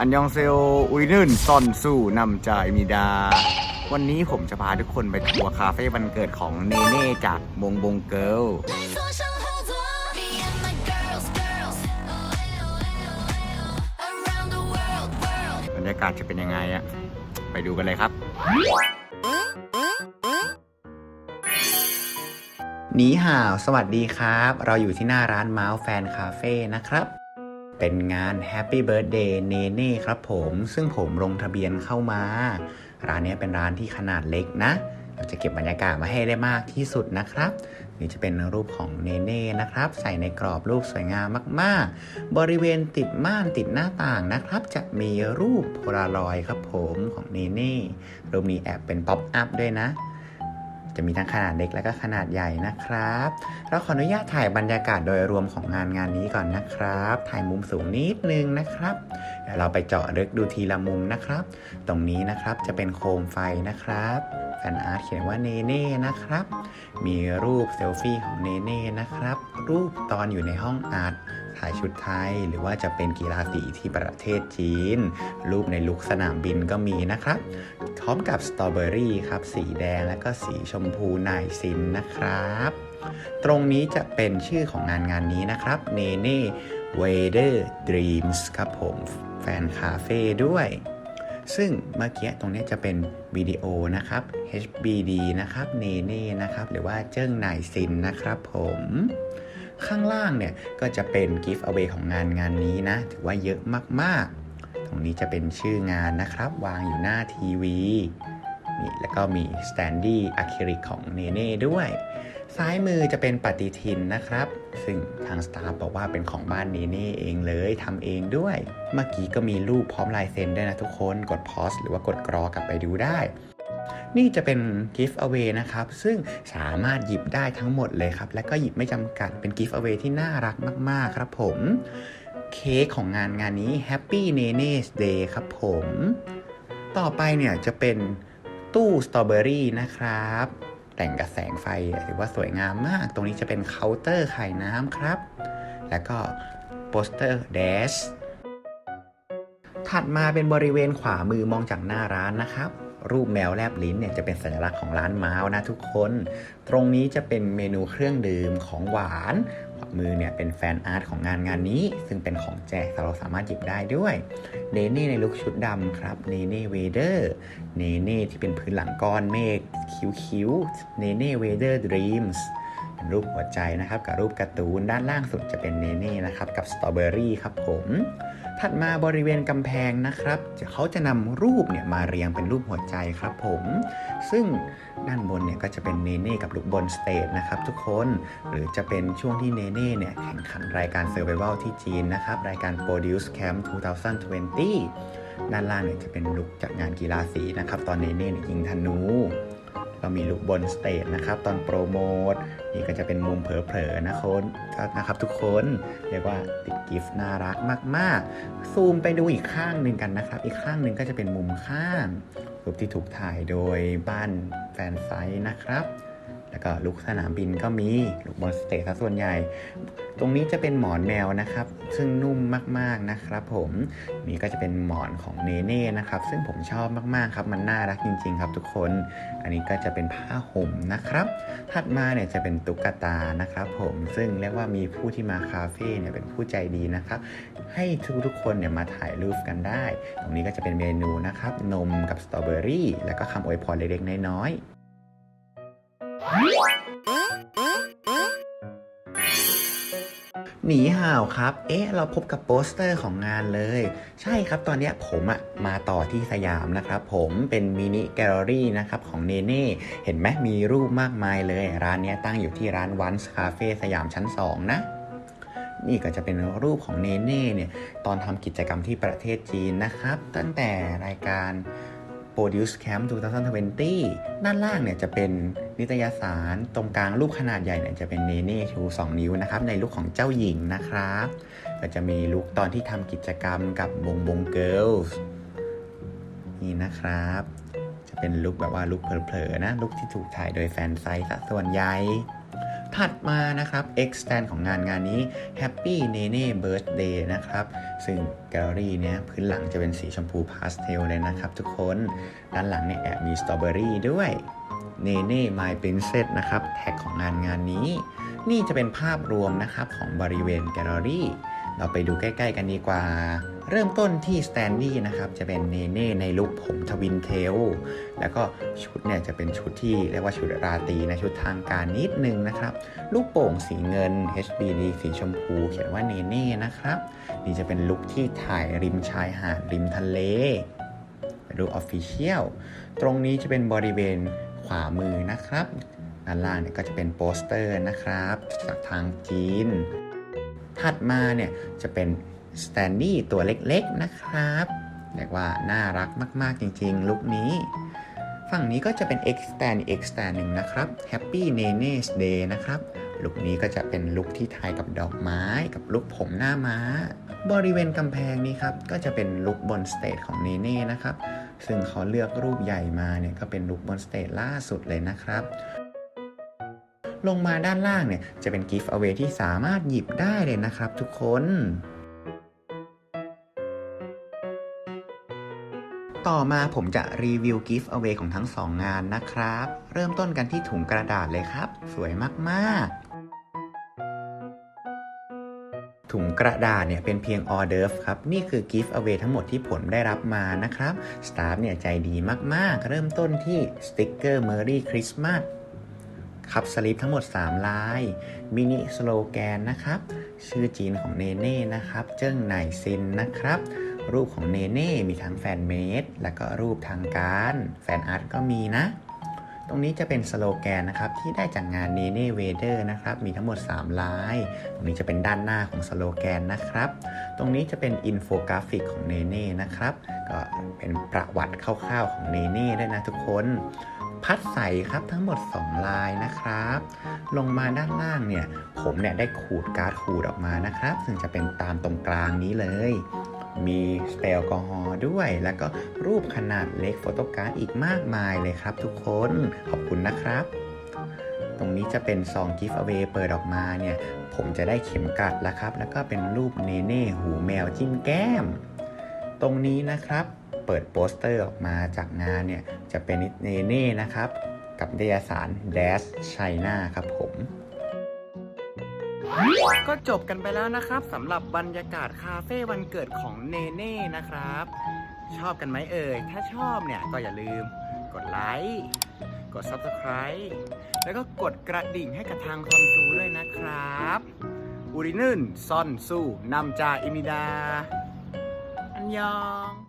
อันยองเซลอุยนุ่นซอนสู่นำใจมีดา วันนี้ผมจะพาทุกคนไปทัวร์คาเฟ่วันเกิดของเนเน่จากบงบงเกิลบรรยากาศจะเป็นยังไงอะไปดูกันเลยครับนีห่าว สวัสดีครับ เราอยู่ที่หน้าร้านเมาส์แฟนคาเฟ่นะครับ เป็นงาน Happy Birthday เนเน่ครับผม ซึ่งผมลงทะเบียนเข้ามา ร้านนี้เป็นร้านที่ขนาดเล็กนะ เราจะเก็บบรรยากาศมาให้ได้มากที่สุดนะครับนี่จะเป็นรูปของเนเน่นะครับ ใส่ในกรอบรูปสวยงามมาก ๆ บริเวณติดม่านติดหน้าต่างนะครับ จะมีรูปโพลารอยด์ครับผมของเนเน่รูปนี้แอบเป็นป๊อปอัพด้วยนะ จะมีทั้งขนาดเล็กและก็ขนาดใหญ่นะครับ เราขออนุญาตถ่ายบรรยากาศโดยรวมของงานงานนี้ก่อนนะครับ ถ่ายมุมสูงนิดนึงนะครับเดี๋ยวเราไปเจาะลึกดูทีละมุมนะครับ ตรงนี้นะครับจะเป็นโคมไฟนะครับแฟนอาร์ตเขียนว่าเนเน่นะครับ มีรูปเซลฟี่ของเนเน่นะครับ รูปตอนอยู่ในห้องอาร์ต ถ่ายชุดไทย หรือว่าจะเป็นกีฬาสีที่ประเทศจีน รูปในลุกสนามบินก็มีนะครับพร้อมกับสตรอเบอรี่ครับ สีแดงและก็สีชมพูไนซินนะครับตรงนี้จะเป็นชื่อของงานงานนี้นะครับเนเน่เวเดอร์ดรีมส์ครับผม แฟนคาเฟ่ด้วย ซึ่งเมื่อกี้ตรงนี้จะเป็นวิดีโอนะครับ HBD นะครับเนเน่นะครับ หรือว่าเจิ้งไนซินนะครับผม ข้างล่างเนี่ยก็จะเป็นกิฟต์เอา a y ของงานงานนี้นะ ถือว่าเยอะมากๆ ตรงนี้จะเป็นชื่องานนะครับ วางอยู่หน้าทีวีนี่แล้วก็มีสแตนดี้อะคริลิกของเนเน่ด้วย ซ้ายมือจะเป็นปฏิทินนะครับ ซึ่งทางสตาฟบอกว่าเป็นของบ้านเนเน่เองเลยทำเองด้วย เมื่อกี้ก็มีรูปพร้อมลายเซ็นด้วยนะทุกคน กดพอสหรือว่ากดกรอกลับไปดูได้ นี่จะเป็น gift away นะครับ ซึ่งสามารถหยิบได้ทั้งหมดเลยครับ และก็หยิบไม่จำกัดเป็น gift away ที่น่ารักมาก ๆ ครับผม เค้กของงานงานนี้ Happy Nene's Day ครับผม ต่อไปเนี่ยจะเป็นตู้สตรอเบอรี่นะครับ แต่งกับแสงไฟถือว่าสวยงามมาก ตรงนี้จะเป็นเคาน์เตอร์ขายน้ำครับ แล้วก็โปสเตอร์เดชถัดมาเป็นบริเวณขวามือมองจากหน้าร้านนะครับ รูปแมวแลบลิ้นเนี่ยจะเป็นสัญลักษณ์ของร้านม้าวนะทุกคน ตรงนี้จะเป็นเมนูเครื่องดื่มของหวานขวามือเนี่ยเป็นแฟนอาร์ตของงานงานนี้ ซึ่งเป็นของแจกเราสามารถหยิบได้ด้วยเนเน่ในลุคชุดดำครับเนเน่เวเดอร์เนเน่ที่เป็นพื้นหลังก้อนเมฆคิ้วๆเนเน่เวเดอร์ดรีมส์ เป็นรูปหัวใจนะครับกับรูปการ์ตูนด้านล่างสุดจะเป็นเนเน่นะครับกับสตรอเบอรี่ครับผมถัดมาบริเวณกำแพงนะครับเขาจะนำรูปเนี่ยมาเรียงเป็นรูปหัวใจครับผม ซึ่งด้านบนเนี่ยก็จะเป็นเนเน่กับลูกบนสเตจนะครับทุกคน หรือจะเป็นช่วงที่เนเน่เนี่ยแข่งขันรายการ Survival ที่จีนนะครับรายการ Produce Camp 2020 ด้านล่างเนี่ยจะเป็นลุกจากงานกีฬาสีนะครับตอนเนเน่เนี่ยยิงธนูเรามีลุกบนสเตจนะครับตอนโปรโมท นี่ก็จะเป็นมุมเผลอๆนะคนนะครับทุกคนเรียกว่าติดกิฟต์น่ารักมากๆ ซูมไปดูอีกข้างหนึ่งกันนะครับ อีกข้างหนึ่งก็จะเป็นมุมข้างรูปที่ถูกถ่ายโดยบ้านแฟนไซต์นะครับ แล้วก็ลุกสนามบินก็มีลุกบนสเตจซะส่วนใหญ่ ตรงนี้จะเป็นหมอนแมวนะครับ ซึ่งนุ่มมากๆนะครับ ผมนี่ก็จะเป็นหมอนของเนเน่นะครับ ซึ่งผมชอบมากๆครับ มันน่ารักจริง ๆ ครับ ทุกคน อันนี้ก็จะเป็นผ้าห่มนะครับ ถัดมาเนี่ยจะเป็นตุ๊กตานะครับ ผมซึ่งเรียกว่ามีผู้ที่มาคาเฟ่เนี่ยเป็นผู้ใจดีนะครับ ให้ทุกๆคนเนี่ยมาถ่ายรูปกันได้ ตรงนี้ก็จะเป็นเมนูนะครับนมกับสตรอเบอรี่แล้วก็คำอวยพรเล็กๆน้อยๆ หนีห่าวครับ เอ๊ะ เราพบกับโปสเตอร์ของงานเลย ใช่ครับ ตอนนี้ผมอะมาต่อที่สยามนะครับ ผมเป็นมินิแกลเลอรี่นะครับของเนเน่ เห็นไหมมีรูปมากมายเลย ร้านนี้ตั้งอยู่ที่ร้านวันส์คาเฟ่สยามชั้น 2 นะนี่ก็จะเป็นรูปของเนเน่เนี่ย ตอนทำกิจกรรมที่ประเทศจีนนะครับ ตั้งแต่รายการ Produce Camp 2020 ด้านล่างเนี่ยจะเป็นนิตยสารตรงกลางรูปขนาดใหญ่เนี่ยจะเป็นเนเน่ชู2นิ้วนะครับ ในลุคของเจ้าหญิงนะครับก็จะมีลุคตอนที่ทำกิจกรรมกับบงบงเกิลส์นี่นะครับ จะเป็นลุคแบบว่าลุคเผลอๆนะลุคที่ถูกถ่ายโดยแฟนไซส์ส่วนใหญ่ ถัดมานะครับ X stand ของงานงานนี้ Happy Nene Birthday นะครับ ซึ่งแกลเลอรี่เนี้ยพื้นหลังจะเป็นสีชมพูพาสเทลเลยนะครับทุกคน ด้านหลังเนี่ยแอบมีสตรอเบอรี่ด้วย Nene My Princess นะครับ แท็กของงานงานนี้ นี่จะเป็นภาพรวมนะครับของบริเวณแกลเลอรี่ เราไปดูใกล้ๆกันดีกว่า เริ่มต้นที่สแตนดี้นะครับ จะเป็นเนเน่ในลุคผมทวินเทล แล้วก็ชุดเนี่ยจะเป็นชุดที่เรียกว่าชุดราตรีนะชุดทางการนิดนึงนะครับ ลูกโป่งสีเงิน HBD สีชมพู เขียนว่าเนเน่นะครับ นี่จะเป็นลุคที่ถ่ายริมชายหาดริมทะเลไปดูออฟฟิเชียล ตรงนี้จะเป็นบริเวณขวามือนะครับ ด้านล่างเนี่ยก็จะเป็นโปสเตอร์นะครับ จากทางจีน ถัดมาเนี่ยจะเป็นสแตนดี้ตัวเล็กๆนะครับเรียกว่าน่ารักมากๆจริงๆ ลุคนี้ ฝั่งนี้ก็จะเป็น X stand X stand หนึ่งนะครับ Happy Nene's Day นะครับลุคนี้ก็จะเป็นลุคที่ถ่ายกับดอกไม้กับลุคผมหน้าม้า บริเวณกำแพงนี้ครับ ก็จะเป็นลุคบนสเตจของเนเน่นะครับ ซึ่งเขาเลือกรูปใหญ่มาเนี่ยก็เป็นลุคบนสเตจล่าสุดเลยนะครับ ลงมาด้านล่างเนี่ยจะเป็น Gift Away ที่สามารถหยิบได้เลยนะครับทุกคนต่อมาผมจะรีวิว Gift Away ของทั้งสองงานนะครับ เริ่มต้นกันที่ถุงกระดาษเลยครับ สวยมากๆถุงกระดาษเนี่ยเป็นเพียงออเดิร์ฟครับ นี่คือ Gift Away ทั้งหมดที่ผมได้รับมานะครับ สตาฟเนี่ยใจดีมากๆ เริ่มต้นที่สติกเกอร์ Merry Christmas คั บสลิปทั้งหมด 3 ลาย มินิสโลแกนนะครับ ชื่อจีนของเนเน่นะครับ เจิ้งไหนซินนะครับ รูปของเนเน่มีทั้งแฟนเมดแล้วก็รูปทางการ แฟนอาร์ตก็มีนะ ตรงนี้จะเป็นสโลแกนนะครับ ที่ได้จากงานเนเน่เวเดอร์นะครับ มีทั้งหมด 3 ลาย ตรงนี้จะเป็นด้านหน้าของสโลแกนนะครับ ตรงนี้จะเป็นอินโฟกราฟิกของเนเน่นะครับ ก็เป็นประวัติคร่าวๆของเนเน่ด้วยนะทุกคน พัดใสครับทั้งหมด 2 ลายนะครับ ลงมาด้านล่างเนี่ย ผมเนี่ยได้ขูดการ์ดขูดออกมานะครับ ซึ่งจะเป็นตามตรงกลางนี้เลย มีสเปรย์แอลกอฮอล์ด้วย แล้วก็รูปขนาดเล็กโฟโต้การ์ดอีกมากมายเลยครับทุกคนขอบคุณนะครับตรงนี้จะเป็นซองกิฟต์อเวเปิดออกมาเนี่ย ผมจะได้เข็มกลัดแล้วครับ แล้วก็เป็นรูปเนเน่หูแมวจิ้มแก้ม ตรงนี้นะครับ เปิดโปสเตอร์ออกมาจากงานเนี่ย จะเป็นเนเน่นะครับ กับนิตยสาร Dash China ครับผมก็จบกันไปแล้วนะครับสำหรับบรรยากาศคาเฟ่วันเกิดของเนเน่นะครับ ชอบกันไหมเอ่ย ถ้าชอบเนี่ยก็อย่าลืมกดไลค์กด Subscribe แล้วก็กดกระดิ่งให้กับทางคอมซูด้วยนะครับอูรินึนซอนซูนำจาอิมิดา อันยอง